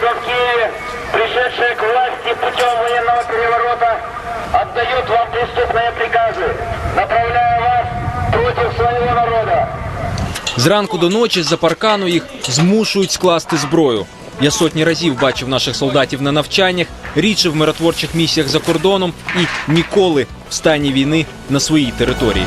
Киеве, пришедшее к власти путем военного переворота, отдает вам преступные приказы, направляя вас против своего народа. Зранку до ночі з-за паркану їх змушують скласти зброю. Я сотні разів бачив наших солдатів на навчаннях, рідше в миротворчих місіях за кордоном і ніколи в стані війни на своїй території.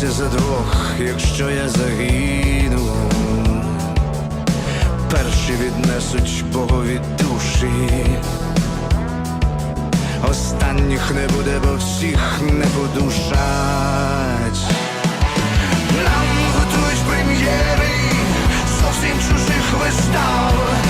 Бийся за двох, якщо я загину. Перші віднесуть Богові душі. Останніх не буде, бо всіх не подушать. Нам готують прем'єри зовсім чужих вистав.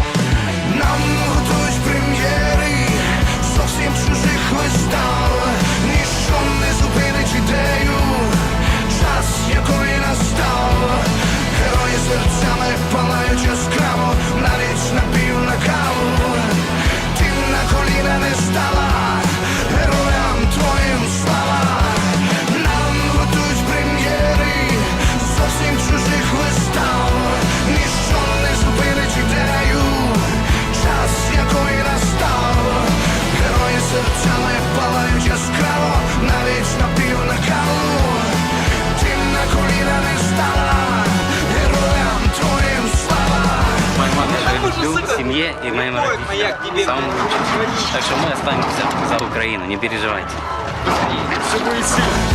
Семье и моим родителям. Самым лучшим. Так что мы останемся за Украину, не переживайте. Все будет настав,